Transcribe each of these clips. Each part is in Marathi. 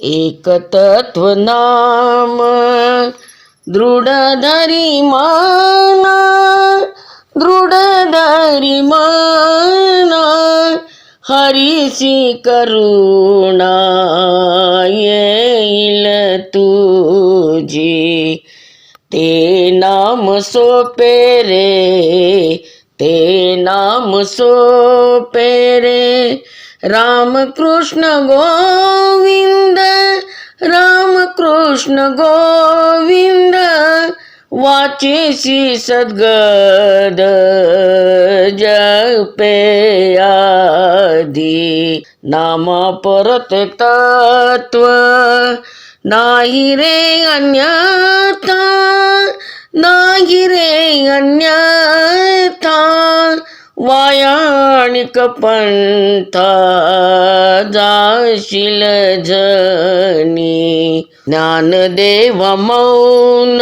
एक तत्व नाम दृढ धरी माना दृढ धरी माना हरीसी करुणा येईल तुझी ते नाम सोपे रे ते नाम सोपे रे। राम कृष्ण गोविंद राम कृष्ण गोविंद वाचेसी सद्गद जपेयादी आधी नामा परत तत्व नाही रे अन्यथा नाही रे अन्यथा वायाणिक पंथ जाशील जनी. ज्ञानदेव मौन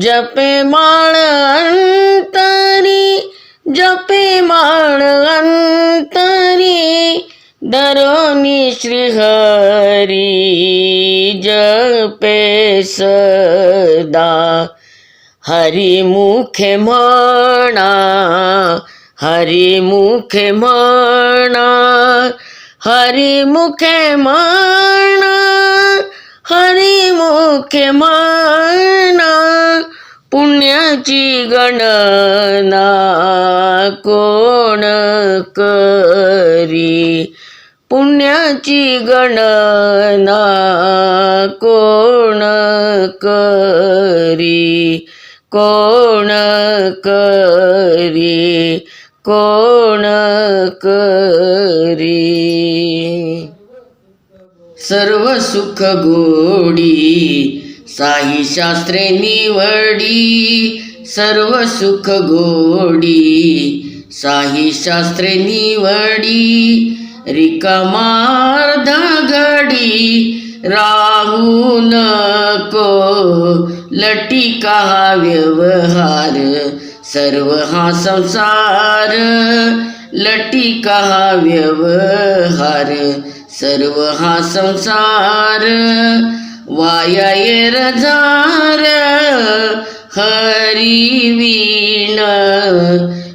जपे माळ अंतरी जपे माळ अंतरी. दरोनी श्रीहरी जपे सदा. हरी मुखे म्हणा हरी मुखे म्हणा हरी मुखे म्हणा हरी मुखे म्हणा पुण्याची गणना कोण करी? पुण्याची गणना कोण करी? कोण करी? कोण करी? सर्व सुख गोडी साई शास्त्रे निवडी. सर्व सुख गोडी साई शास्त्रे निवडी. रिकमार्ध घडी राहू नको. लटिका हा व्यवहार? सर्व हा संसार. लटिका हा व्यवहार? सर्व हा संसार. वाया येर झार हरी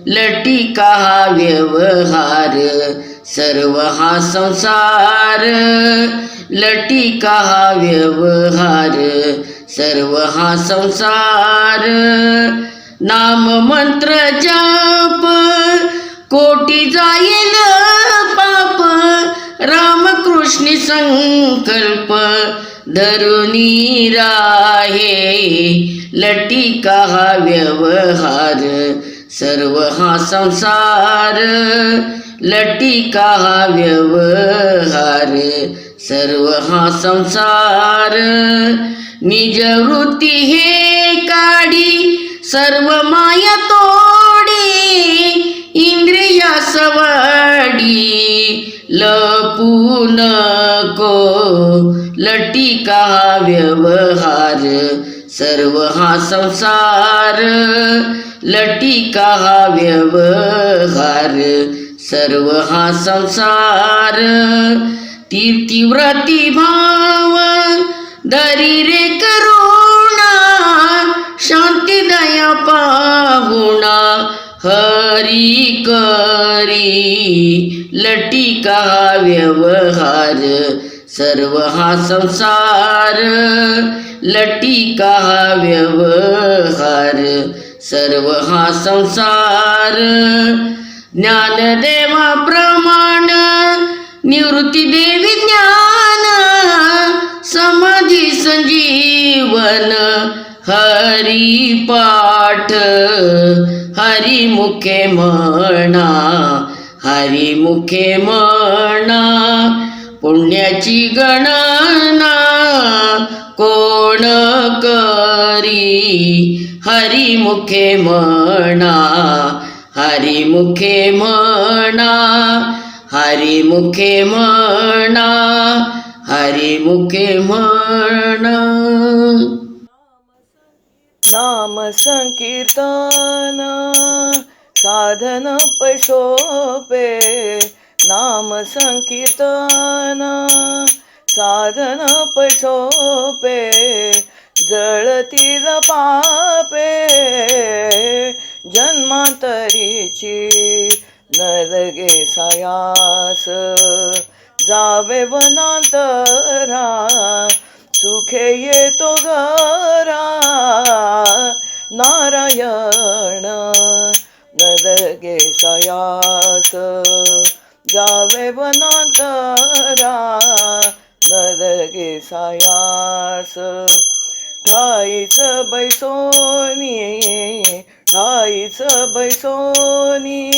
लटिका हा व्यवहार? सर्व हा संसार. लटिका हा व्यवहार? सर्व हा संसार. नाम मंत्र जाप. कोटी जाईल पाप. रामकृष्ण संकल्प. धरुनी राहे. लटिका हा व्यवहार. सर्व हा संसार. लटिका हा व्यवहार. सर्व हा संसार. निज वृत्ती हे काढी सर्व माया तोडी इंद्रिया सवाडी लपून को लटिका व्यवहार सर्व हा संसार लटिका व्यवहार सर्व हा संसार तीर्थीव्रती भाव दरी रे करुणा शांती दया पाहुणा हरी करी लटिका व्यवहार सर्व हा संसार लटिका हा व्यवहार सर्व हा संसार. ज्ञानदेवा प्रमाण निवृत्ती देवी ज्ञान समाधी संजीवन हरी पाठ हरी मुखे म्हणा हरी मुखे म्हणा पुण्याची गणना कोण करी? हरी मुखे म्हणा हरी मुखे म्हणा हरी मुखे म्हणा हरी मुखे म्हणा नाम संकीर्तन साधन पशोपे। नाम संकीर्तन साधन पशोपे। जळतील पापे जन्मांतरीची नरगे सायास। जावे वनांतरा सुखे येतो घरा. नारायण नदगे सयास जावे वनांतरा नदगे सायास. ठाईच बैसोनी ठाईच बैसोनी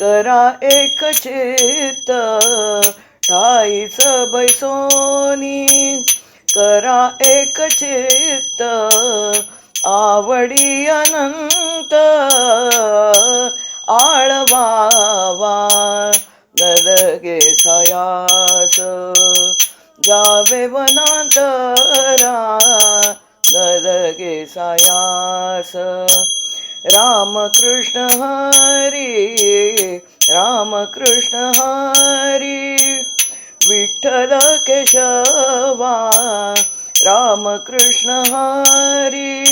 करा एक चित्त ठाईच बैसोनी करा एक चित्त आवडी अनंत आळवावा नरगे सयास जावे वनांतरा नरगे सायास. रामकृष्ण हरी रामकृष्ण हरी विठ्ठल केशवा रामकृष्ण हरी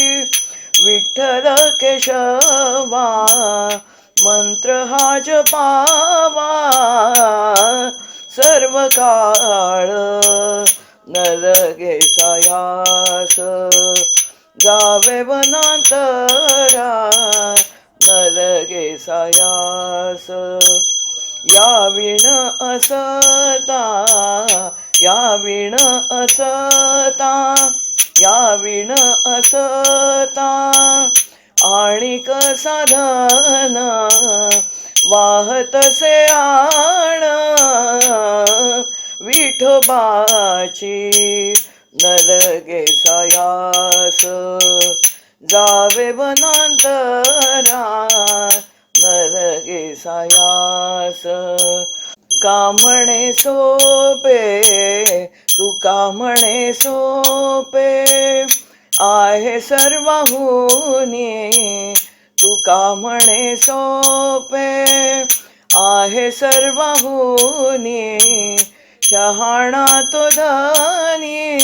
विठ्ठल केशवा मंत्र हा जपावा सर्व काळ नलगे सायास जावे वनांतरा नलगे सायास. या विण असता या विण असता या विण असता. आणि साधन वाहतसे आण विठोबाची नलगे सायास. जावे वनांतरा सायास कामणे सोपे? तू कामणे सोपे? आहे सर्वहुनी तू कामणे सोपे? आहे सर्वहुनी शहाणा तो धनी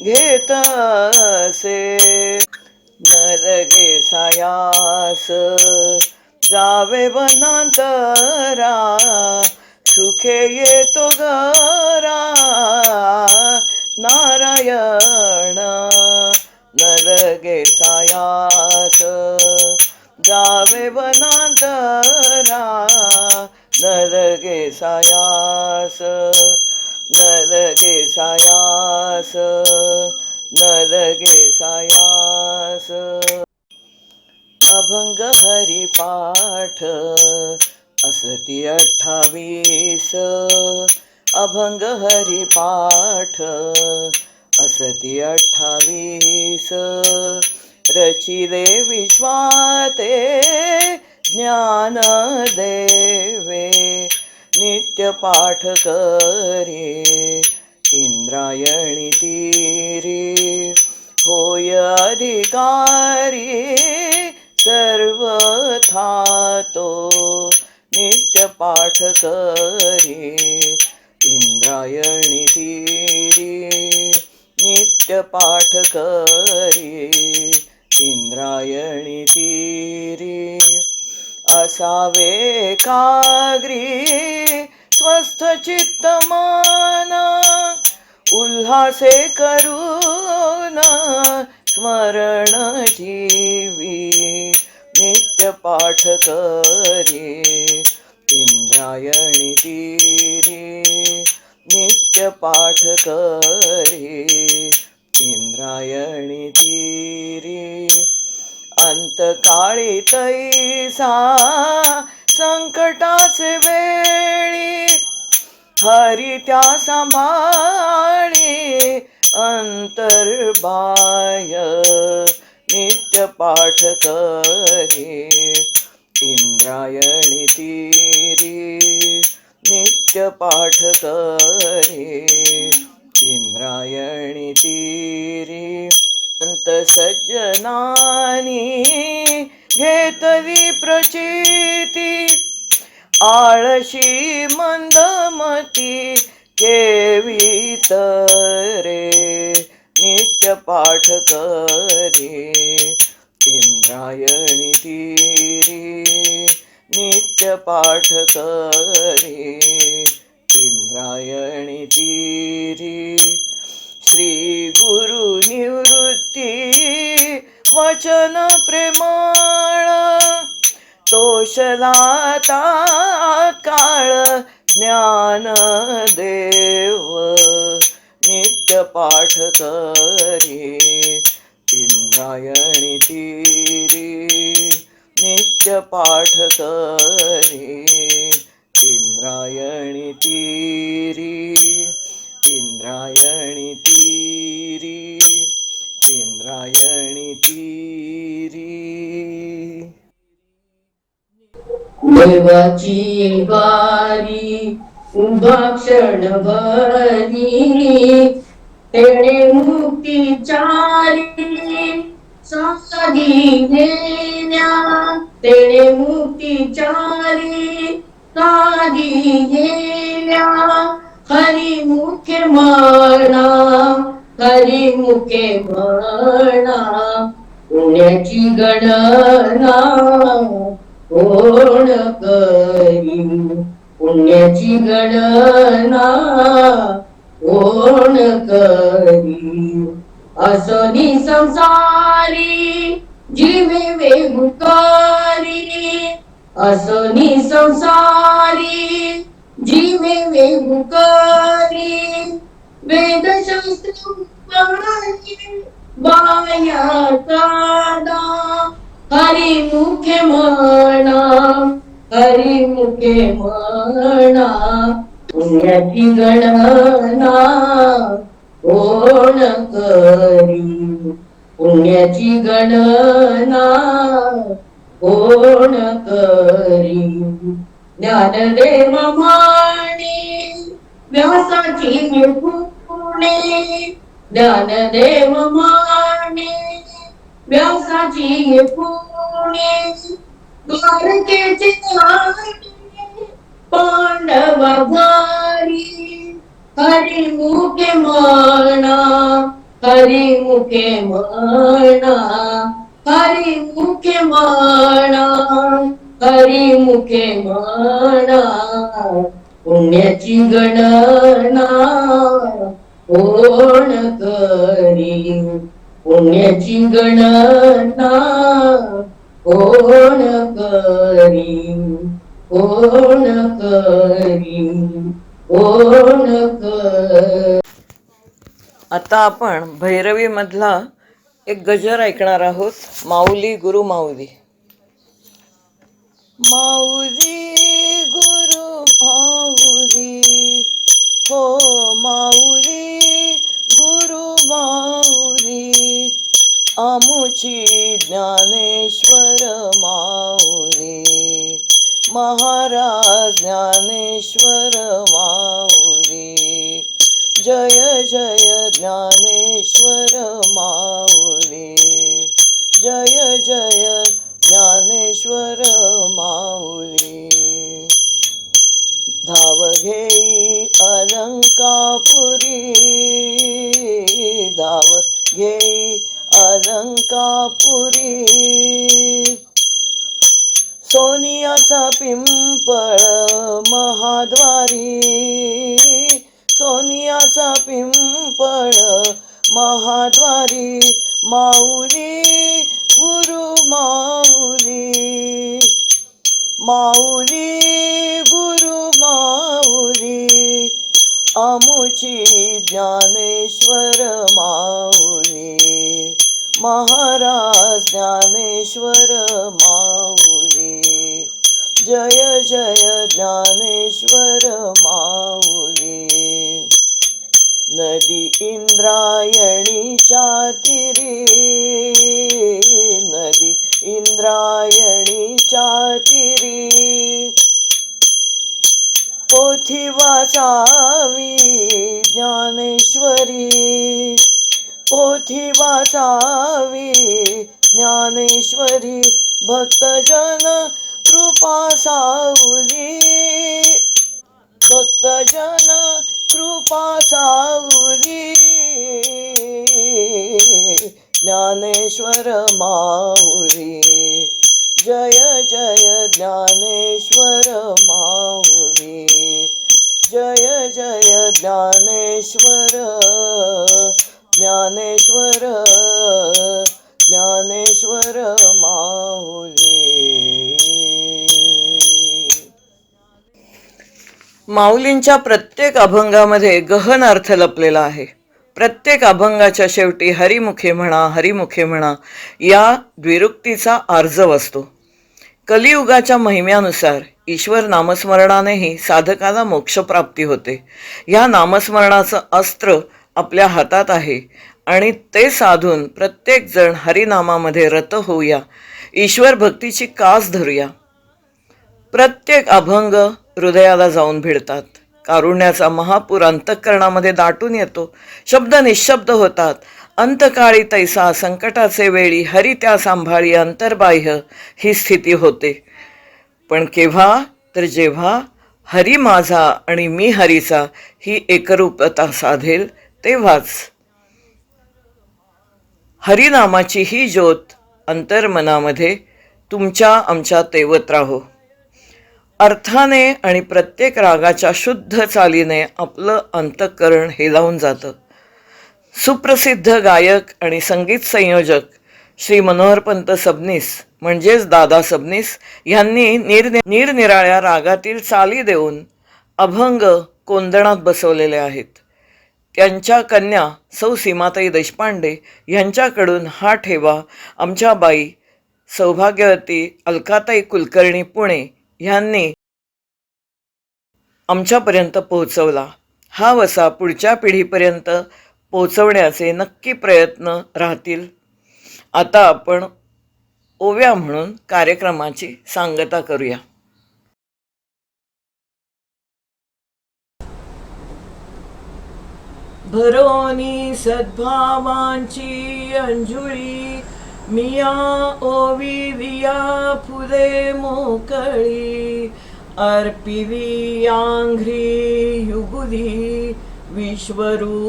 घेत असे. सायास जावे वनांतरा सुखे येतो घरा नारायण नरगे सायास जावे वनांतरा नरगे सायास नरगे सायास नरगे सायास अभंग हरिपाठ असती अठ्ठावीस. अभंग हरिपाठ असती अठ्ठावीस. रचिले विश्वाते ज्ञान देवे नित्य पाठ करे इंद्रायणी रे होय अधिकारी सर्वथा तो नित्य पाठ करे। इंद्रायणी तीरी नित्य पाठ करे। इंद्रायणी तीरी असावे काग्री स्वस्थ चित्त उल्हासे करू स्मरण जीवी नित्य पाठ करी इंद्रायणी तीरी नित्य पाठ करी इंद्रायणी तीरी अंतकाळी तैसा संकटाचे वेळी हरी त्या सांभाळी अंतर्बाय नित्य पाठ करी. इंद्रायणी तीरी नित्य पाठ करी. इंद्रायणी तीरी संत सज्जनानी घेतली प्रचिती. आळशी मंदमती केवी नित्य रे नित्य पाठ करे. इंद्रायणी तीरी नित्य पाठ करे. इंद्रायणी तीरी श्री गुरु निवृत्ती वचन प्रेमाळ तोषलाता काळ करे इंद्रायणी तीरी इंद्रायणी तीरी इंद्रायणी तीरी. देवाची वारी उभा क्षण भरी तेणे मुक्ती चारी साधी घेण्या तेने मुक्ती चारी साधी गेल्या. हरी मुखे म्हणा हरी मुखे म्हणा पुण्याची गणना कोण करी पुण्याची गणना कोण करी असनी संसारी जीवे वेगुकारी असनी संसारी जीवे वेगुकारी वेदशास्त्र बाया कादा हरी मुखे म्हणा हरी मुखे म्हणा पुण्याची गणना कोण करी? पुण्याची गणना कोण करी? ज्ञानदेव माणी व्यासाची पुणे ज्ञानदेव माणी व्यासाची पुणे द्वारकेचे राणी पांडव भारी हरी मुके म्हणा हरी मुखे म्हणा हरी मुखे म्हणा हरी मुखे म्हणा पुण्याची गणना कोण करी? पुण्याची गणना कोण करी? कोण करी? कोण कर? आता आपण भैरवीमधला एक गजर ऐकणार आहोत माऊली गुरु माऊली. माऊली गुरु माऊली हो माऊली गुरु माऊली आमुची ज्ञानेश्वर माऊली महाराज ज्ञानेश्वर माऊली. जय जय ज्ञानेश्वर माऊली. जय जय ज्ञानेश्वर माऊली. धाव घेई अलंकापुरी. धाव घेई अलंकापुरी. सोनियाचा पिंपळ महाद्वारी. सोनियाचा पिंपळ महाद्वारी माऊली गुरु माऊली. माऊली गुरु माऊली आमुची ज्ञानेश्वर माऊली. महाराज ज्ञानेश्वर माऊली. जय जय ज्ञाने वाचावी. ज्ञानेश्वरी भक्तजन कृपा सावली. भक्तजन कृपा सावली. ज्ञानेश्वर माऊली. जय जय ज्ञानेश्वर माऊली. जय जय ज्ञानेश्वर. ज्ञानेश्वर माऊली. माऊलींच्या प्रत्येक अभंगामध्ये गहन अर्थ लपलेला आहे. प्रत्येक अभंगाच्या शेवटी हरिमुखे म्हणा हरिमुखे म्हणा या द्विरुक्तीचा आर्जव असतो कलियुगाच्या महिम्यानुसार ईश्वर नामस्मरणानेही साधकाला मोक्षप्राप्ती होते. या नामस्मरणाचं अस्त्र आपल्या हातात आहे. आणि ते साधून प्रत्येकजण हरिनामामध्ये रत होऊया. ईश्वर भक्तीची कास धरूया. प्रत्येक अभंग हृदयाला जाऊन भिडतात. कारुण्याचा महापूर अंतःकरणामध्ये दाटून येतो. शब्द निशब्द होतात. अंतकाळी तैसा संकटाचे वेळी हरी त्या सांभाळी अंतर्बाह्य ही स्थिती होते. पण केव्हा? तर जेव्हा हरी माझा आणि मी हरीचा ही एकरूपता साधेल तेव्हाच. हरिनामाची ही ज्योत अंतर्मनामध्ये तुमच्या आमच्या तेवत राहो. अर्थाने आणि प्रत्येक रागाच्या शुद्ध चालीने आपलं अंतःकरण हेलावून जातं. सुप्रसिद्ध गायक आणि संगीत संयोजक श्री मनोहरपंत सबनीस म्हणजेच दादा सबनीस यांनी निरनि निरनिराळ्या रागातील चाली देऊन अभंग कोंदणात बसवलेले आहेत. त्यांच्या कन्या सौ सीमाताई देशपांडे यांच्याकडून हा ठेवा. आमच्या बाई सौभाग्यवती अलकाताई कुलकर्णी पुणे ह्यांनी आमच्यापर्यंत पोहोचवला. हा वसा पुढच्या पिढीपर्यंत पोहोचवण्याचे नक्की प्रयत्न राहतील. आता आपण ओव्या म्हणून कार्यक्रमाची सांगता करूया. भरोनी सद्भावांची अंजुळी मिया ओवी विया फुले मोकळी अर्पिवी आंघ्री युगुली विश्वरूपाच्या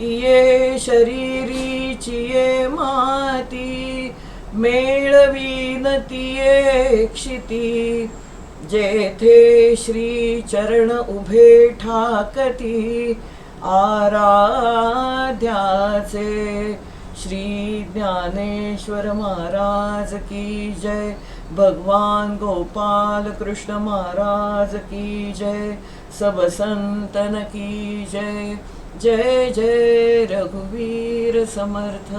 इये शरीरीची ये माती मेळवी तिये क्षिती जेथे श्री चरण उभे ठाकती आराध्याचे श्री ज्ञानेश्वर महाराज की जय. भगवान गोपाल कृष्ण महाराज की जय. सब संतन की जय. जय जय रघुवीर समर्थ.